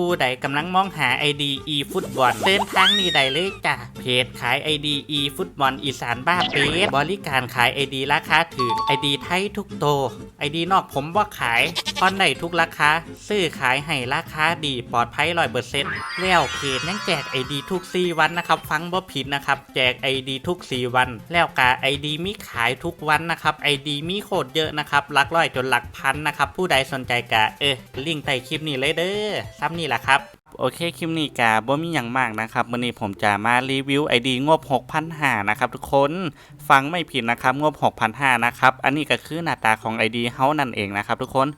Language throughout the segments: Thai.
ผู้ใดกำลังมองหา ID e ฟุตบอลเดินทางนี้ได้เลยจ้ะเพจขาย ID e ฟุตบอลอีสานบ้าเป๊ะบริการขาย ID ราคาถูก ID ไทยทุกโต ID นอกผมว่าขายพอนได้ทุกราคาซื้อขายให้ราคาดีปลอดภัยร้อยเปอร์เซ็นต์แล้วเพจยังแจก ID ทุก4วันนะครับ ฟังบ่ผิดนะครับ แจก ID ทุก4วัน แล้วกา ID มีขายทุกวันนะครับ ID มีโคตรเยอะนะครับหลักร้อยจนหลักพันนะครับ ผู้ใดสนใจกะเออลิงก์ใต้คลิปนี้เลยเด้อซ้ำนี่แหละครับโอเคคลิปนี้กาบ่มีอย่างมากนะครับวันนี้ผมจะมารีวิว ID งบ6,500นะครับทุกคนฟังไม่ผิดนะครับงบ6,500นะครับอันนี้ก็คือหน้าตาของ ID เฮานั่นเองนะครับทุกคน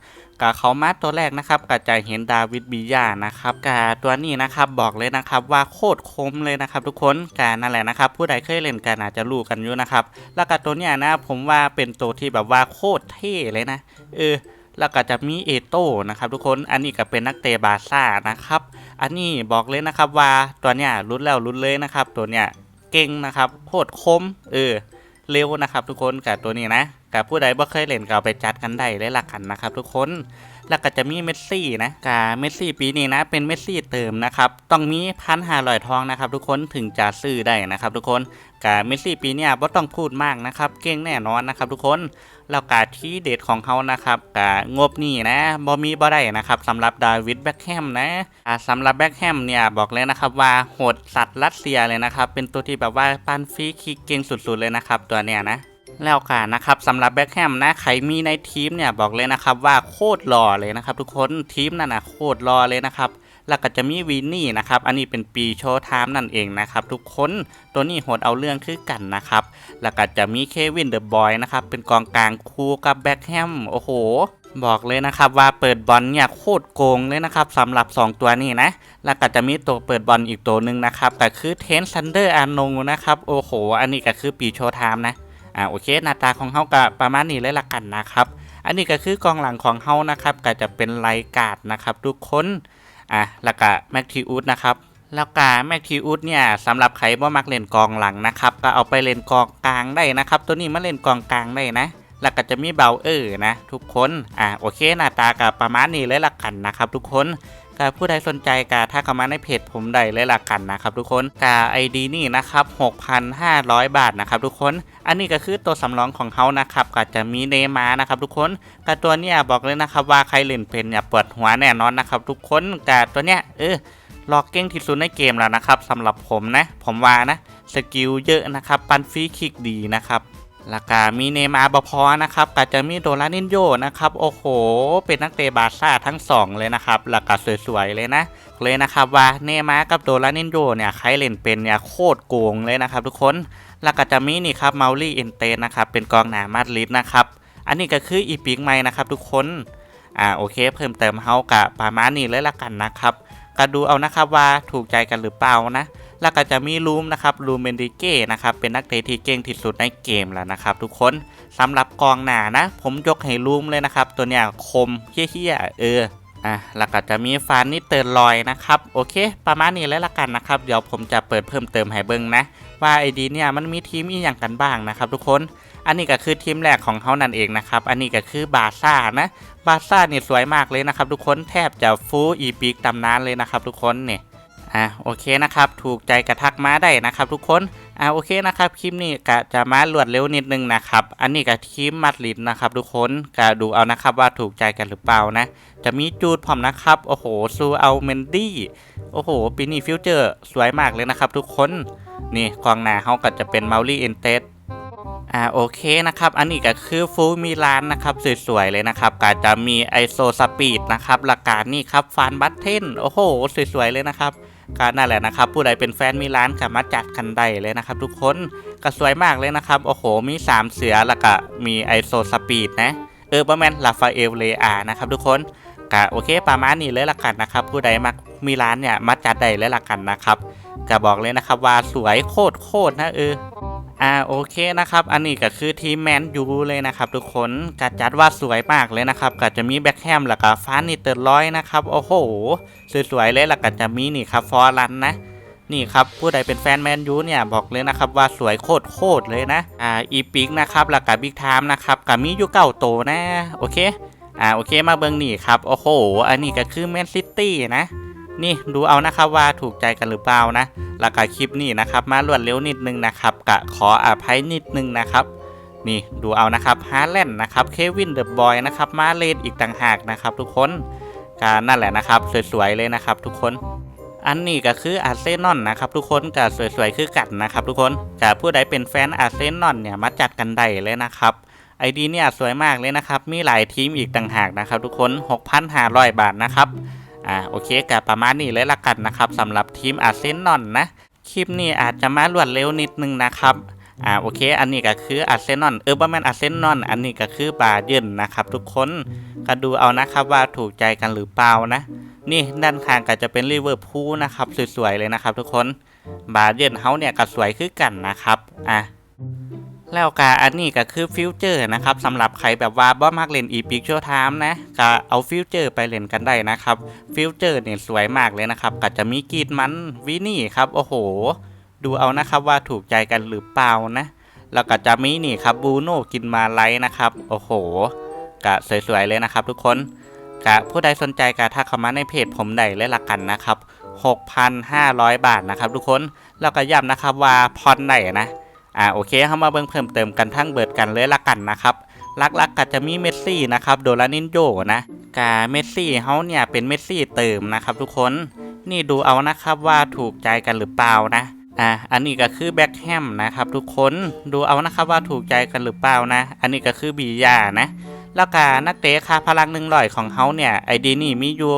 กาเขามาตัวแรกนะครับก็จะเห็นดาวิดบียานะครับกาตัวนี้นะครับบอกเลยนะครับว่าโคตรคมเลยนะครับทุกคนกานั่นแหละนะครับผู้ใดเคยเล่นกันอาจจะรู้กันอยู่นะครับแล้วก็ตัวเนี้ยนะผมว่าเป็นตัวที่แบบว่าโคตรเท่เลยนะเออ แล้วก็จะมีเอโต้นะครับทุกคนอันนี้ก็เป็นนักเตะบาซ่านะครับ อันนี้บอกเลยนะครับว่าตัวเนี้ยรุ้นแล้วรุ้นเลยนะครับ ตัวเนี้ยเก่งนะครับโคตรคมเออเร็วนะครับ ทุกคนกับตัวนี้นะกับผู้ใดบ่เคยเล่นก็ไปจัดกันได้เลยละกันนะครับ ทุกคน แล้วก็จะมีเมสซี่นะกาเมสซี่ปีนี้นะ เป็นเมสซี่เติมนะครับต้องมีพันห้าร้อยทองนะครับทุกคนถึงจะซื้อได้นะครับทุกคนกาเมสซี่ปีเนี้ยบ่ต้องพูดมากนะครับเก่งแน่นอนนะครับทุกคนแล้วกาที่เด็ดของเขานะครับกางบนี่นะบ่มีบ่ได้นะครับสำหรับดาวิดแบ็คแฮมนะอาสำหรับแบ็คแฮมเนี่ยบอกเลยนะครับว่าโหดสัตว์รัสเซียเลยนะครับเป็นตัวที่แบบว่าปันฟรีคิกเก่งสุดๆเลยนะครับตัวเนี้ยนะ แล้วกันนะครับสำหรับแบ็คแฮมนะใครมีในทีมเนี่ยบอกเลยนะครับว่าโคตรหล่อเลยนะครับ ทุกคนทีมนั่นนะโคตรหล่อเลยนะครับแล้วก็จะมีวินนี่นะครับ อันนี้เป็นปีโชว์ไทม์นั่นเองนะครับ ทุกคนตัวนี้โหดเอาเรื่องคือกันนะครับ แล้วก็จะมีเควินเดอะบอยนะครับ เป็นกองกลางคู่กับแบ็คแฮมโอ้โห บอกเลยนะครับว่าเปิดบอลเนี่ยโคตรโกงเลยนะครับสำหรับ 2 ตัวนี้นะ แล้วก็จะมีตัวเปิดบอลอีกตัวหนึ่งนะครับก็คือเทนซันเดอร์อานงนะครับ โอ้โห อันนี้ก็คือปีโชว์ไทม์นะ อ่าโอเคหน้าตาของเฮาก็ประมาณนี้เลยละกันนะครับ อันนี้ก็คือกองหลังของเฮานะครับก็จะเป็นไลกาดนะครับทุกคนอะแล้วก็แม็กทีอูดนะครับแล้วก็แม็กทีอูดเนี่ยสำหรับใครบ่มักเล่นกองหลังนะครับก็เอาไปเล่นกองกลางได้นะครับ ตัวนี้มาเล่นกองกลางได้นะแล้วก็จะมีเบลเออร์นะ ทุกคน อะโอเคหน้าตาก็ประมาณนี้เลยละกันนะครับ ทุกคน ก็ผู้ใดสนใจก็ถ้าเข้ามาในเพจผมได้เลยละกันนะครับทุกคนกาไอดีนี่นะครับ6,500 บาทนะครับทุกคนอันนี้ก็คือตัวสำรองของเขานะครับก็จะมีเนมานะครับทุกคนกาตัวเนี้ยบอกเลยนะครับว่าใครเล่นเป็นเนี่ยปวดหัวแน่นอนนะครับทุกคนกาตัวเนี้ยเออหลอกเก่งที่สุดในเกมแล้วนะครับสำหรับผมนะ ผมว่านะสกิลเยอะนะครับ ปันฟรีคิกดีนะครับ ล้วก็มีเนมาบพอนะครับก็จะมีโดรานินโยนะครับ โอ้โห เป็นนักเตะบาซ่าทั้งสองเลยนะครับแล้วก็สวยๆเลยนะ เลยนะครับว่าเนมากับโดรานินโยเนี่ยใครเล่นเป็นเนี่ยโคตรโกงเลยนะครับทุกคนแล้วก็จะมีนี่ครับมาลี่เอนเตนนะครับ เป็นกองหน้ามาดริดนะครับ อันนี้ก็คืออีพิกใหม่นะครับทุกคน อ่าโอเค เพิ่มเติมเฮากะประมาณนี้เลยละกันนะครับ ก็ดูเอานะครับว่าถูกใจกันหรือเปล่านะ แล้วก็จะมีลูมนะครับลูมเบนดิเก้นะครับเป็นนักเตะที่เก่งที่สุดในเกมแล้วนะครับ ทุกคนสำหรับกองหน้านะ ผมยกให้ลูมเลยนะครับ ตัวเนี้ยคมเฮี้ยๆเออ อะแล้วก็จะมีฟานนิเตอร์ลอยนะครับ โอเค ประมาณนี้เลยละกันนะครับ เดี๋ยวผมจะเปิดเพิ่มเติมให้เบิ้งนะ ว่าไอดีเนี่ยมันมีทีมอีอย่างกันบ้างนะครับ ทุกคน อันนี้ก็คือทีมแรกของเขานั่นเองนะครับ อันนี้ก็คือบาซ่านะ บาซ่าเนี่ยสวยมากเลยนะครับ ทุกคน แทบจะฟูอีพิกตำนานเลยนะครับ ทุกคนเนี่ย อะโอเคนะครับ ถูกใจกระทักมาได้นะครับ ทุกคน อะโอเคนะครับคลิปนี้ก็จะมารวดเร็วนิดนึงนะครับ อันนี้ก็ทีมมาดริดนะครับ ทุกคนก็ดูเอานะครับว่าถูกใจกันหรือเปล่านะ จะมีจูดผมนะครับ โอ้โหซูเอาเมนดี้โอ้โหปีนี้ฟิวเจอร์สวยมากเลยนะครับ ทุกคนนี่กองหน้าเขาก็จะเป็นมาลี่เอนเตสอ่าโอเคนะครับ อันนี้ก็คือฟูมิลานนะครับสวยๆเลยนะครับก็จะมีไอโซสปีดนะครับหลักการนี่ครับฟานบัตเทนโอ้โหสวยๆเลยนะครับ ก็นั่นแหละนะครับ ผู้ใดเป็นแฟนมิลานก็มาจัดกันได้เลยนะครับ ทุกคนก็สวยมากเลยนะครับ โอ้โห มี 3 เสือแล้วก็มีไอโซสปีดนะ เออประมาณลาฟาเอลเลอานะครับทุกคนก็โอเคประมาณนี้เลยละกันนะครับ ผู้ใดมากมิลานเนี่ยมาจัดได้เลยละกันนะครับก็บอกเลยนะครับว่าสวยโคตรโคตรนะเออ อ่าโอเคนะครับอันนี้ก็คือทีมแมนยูเลยนะครับทุกคนกัดจัดว่าสวยมากเลยนะครับก็จะมีแบ็คแฮมแล้วก็ฟานนิเตอร์ร้อยนะครับโอ้โหสวยๆเลยแล้วก็จะมีนี่ครับฟอร์รันนะนี่ครับผู้ใดเป็นแฟนแมนยูเนี่ยบอกเลยนะครับว่าสวยโคตรโคตรเลยนะอ่าอีพิกนะครับแล้วก็บิ๊กไทม์นะครับกับมียูเก้าโตนะโอเคอ่าโอเคมาเบิงนี่ครับโอ้โหอันนี้ก็คือแมนซิตี้นะ นี่ดูเอานะครับว่าถูกใจกันหรือเปล่านะแล้วก็คลิปนี้นะครับ มารวดเร็วนิดนึงนะครับกะขออภัยนิดนึงนะครับนี่ดูเอานะครับฮาร์แลนด์นะครับเควินเดอะบอยนะครับมาเลนอีกต่างหากนะครับทุกคนก็นั่นแหละนะครับ สวยๆเลยนะครับ ทุกคน อันนี้ก็คืออาร์เซนอลนะครับ ทุกคนก็สวยๆคือกันนะครับ ทุกคนจะผู้ใดเป็นแฟนอาร์เซนอลเนี่ยมาจัดกันได้เลยนะครับไอดีเนี่ยสวยมากเลยนะครับ มีหลายทีมอีกต่างหากนะครับ ทุกคน 6,500 บาทนะครับ อ่าโอเคกับประมาณนี้เลยละกันนะครับสำหรับทีมอาร์เซนอลนะ คลิปนี้อาจจะมารวดเร็วนิดนึงนะครับอ่าโอเค อันนี้ก็คืออาร์เซนอลเออบ่แมนอาร์เซนอลอันนี้ก็คือบาเยิร์นนะครับทุกคนก็ดูเอานะครับว่าถูกใจกันหรือเปล่านะ นี่ด้านข้างก็จะเป็นริเวอร์พูลนะครับสวยๆเลยนะครับทุกคนบาเยิร์นเฮาเนี่ยก็สวยคือกันนะครับอะ แล้วกาอันนี้ก็คือฟิวเจอร์นะครับสำหรับใครแบบว่าบ่มักเล่นอีพิกชั่วไทม์นะก็เอาฟิวเจอร์ไปเล่นกันได้นะครับฟิวเจอร์เนี่ยสวยมากเลยนะครับก็จะมีกรีดมันวินี่ครับโอ้โห ดูเอานะครับว่าถูกใจกันหรือเปล่านะแล้วก็จะมีนี่ครับบูโน่กินมาไลท์นะครับโอ้โหก็สวยๆเลยนะครับ ทุกคนกะผู้ใดสนใจกะทักเข้ามาในเพจผมได้เลยละกันนะครับ 6,500 บาทนะครับ ทุกคนแล้วก็ย้ำนะครับว่าพรได้นะ อ่าโอเคเข้ามาเบิ่งเพิ่มเติมกันทั้งเบิดกันเลยละกันนะครับลักๆกก็จะมีเมสซี่นะครับโดรานินโยนะกะเมสซี่เขาเนี่ยเป็นเมสซี่เติมนะครับทุกคนนี่ดูเอานะครับว่าถูกใจกันหรือเปล่านะอ่าอันนี้ก็คือแบ็คแฮมนะครับทุกคนดูเอานะครับว่าถูกใจกันหรือเปล่านะ อันนี้ก็คือบียานะ แล้วก็นักเตะคาพลังหนึ่งร้อยของเขาเนี่ยไอดีนี่มีอยู่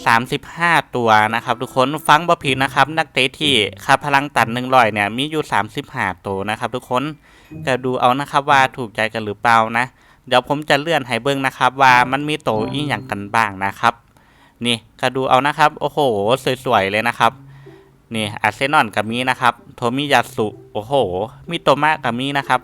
35 ตัวนะครับ ทุกคนฟังบ่ผิดนะครับ นักเตะที่ค่าพลังตัดหนึ่งร้อยเนี่ยมีอยู่ 35 ตัวนะครับ ทุกคนก็ดูเอานะครับว่าถูกใจกันหรือเปล่านะ เดี๋ยวผมจะเลื่อนให้เบิ่งนะครับ ว่ามันมีโตอีกอย่างกันบ้างนะครับ นี่ก็ดูเอานะครับ โอ้โห สวยๆเลยนะครับนี่อาร์เซนอลกับมีนะครับโทมิยาสุโอ้โหมีโตมะกับมีนะครับ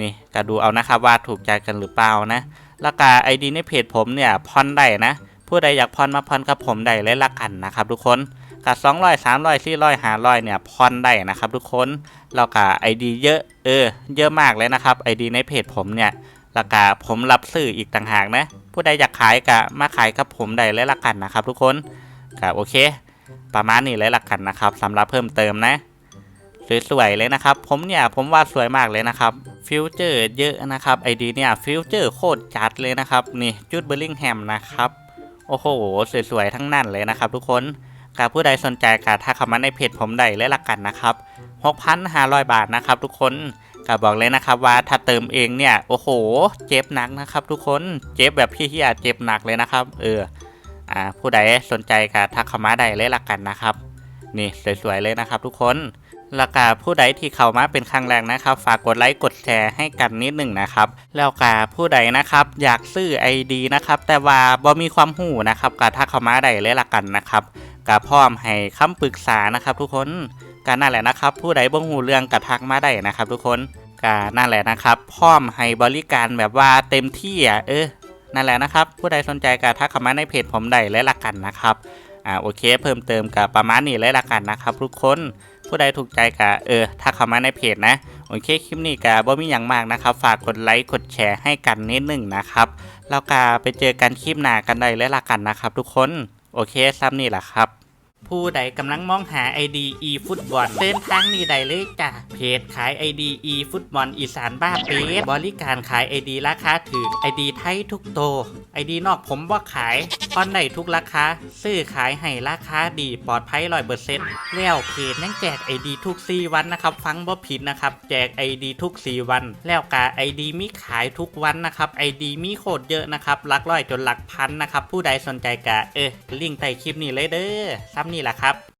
นี่ก็ดูเอานะครับว่าถูกใจกันหรือเปล่านะ แล้วก็ไอดีในเพจผมเนี่ยพอนได้นะ ผู้ใดอยากพอนมาพอนกับผมได้เลยละกันนะครับทุกคนกับสองร้อยสามร้อยสี่ร้อยห้าร้อยเนี่ยพอนได้นะครับทุกคนแล้วก็ไอดีเยอะเออเยอะมากเลยนะครับไอดีในเพจผมเนี่ยแล้วก็ผมรับซื้ออีกต่างหากนะผู้ใดอยากขายก็มาขายกับผมได้เลยละกันนะครับทุกคนก็โอเค ประมาณนี้เลยละกันนะครับสำหรับเพิ่มเติมนะสวยๆเลยนะครับ ผมเนี่ยผมว่าสวยมากเลยนะครับฟิวเจอร์เยอะนะครับไอดีเนี่ยฟิวเจอร์โคตรจัดเลยนะครับนี่จุดเบอร์ลิงแฮมนะครับ โอ้โห สวยๆ ทั้งนั้นเลยนะครับทุกคนกาผู้ใดสนใจกาถ้าเข้ามาในเพจผมได้เลยละกันนะครับ 6,500 บาทนะครับทุกคนก็บอกเลยนะครับว่าถ้าเติมเองเนี่ย โอ้โห เจ็บหนักนะครับ ทุกคน เจ็บแบบพี่เฮียเจ็บหนักเลยนะครับ เออ อ่า ผู้ใดสนใจกาทักเข้ามาได้เลยละกันนะครับ นี่สวยๆเลยนะครับทุกคน แล้วก็ผู้ใดที่เข้ามาเป็นครั้งแรกนะครับ ฝากกดไลค์กดแชร์ให้กันนิดหนึ่งนะครับ แล้วก็ผู้ใดนะครับ อยากซื้อ ID นะครับ แต่ว่าบ่มีความหูนะครับก็ทักเข้ามาได้เลยละกันนะครับก็พร้อมให้คำปรึกษานะครับ ทุกคนก็นั่นแหละนะครับ ผู้ใดบ่หูเรื่องก็ทักมาได้นะครับ ทุกคนก็นั่นแหละนะครับ พร้อมให้บริการแบบว่าเต็มที่อะเออนั่นแหละนะครับ ผู้ใดสนใจก็ทักเข้ามาในเพจผมได้เลยละกันนะครับอ่าโอเค เพิ่มเติมกับประมาณนี้เลยละกันนะครับ ทุกคน ผู้ใดถูกใจกะเออถ้าเข้ามาในเพจนะ โอเคคลิปนี้กะบ่มีอย่างมากนะครับ ฝากกดไลค์กดแชร์ให้กันนิดหนึ่งนะครับ แล้วกะไปเจอกันคลิปหน้ากันได้เลยละกันนะครับ ทุกคน โอเคซ้ำนี่แหละครับ ผู้ใดกำลังมองหา ID e ฟุตบอลเดินทางนี้ได้เลยจ้ะเพจขาย ID e ฟุตบอลอีสานบ้าเป๊ะบริการขาย ID ราคาถูก ID ไทยทุกโต ID นอกผมว่าขายออนได้ทุกราคาซื้อขายให้ราคาดีปลอดภัยร้อยเปอร์เซ็นต์แล้วเพจยังแจก ID ทุก4วันนะครับ ฟังบ่ผิดนะครับ แจก ID ทุก4วัน แล้วกา ID มีขายทุกวันนะครับ ID มีโคตรเยอะนะครับหลักร้อยจนหลักพันนะครับผู้ใดสนใจกะเออลิงก์ใต้คลิปนี้เลยเด้อซ้ำนี่แหละครับ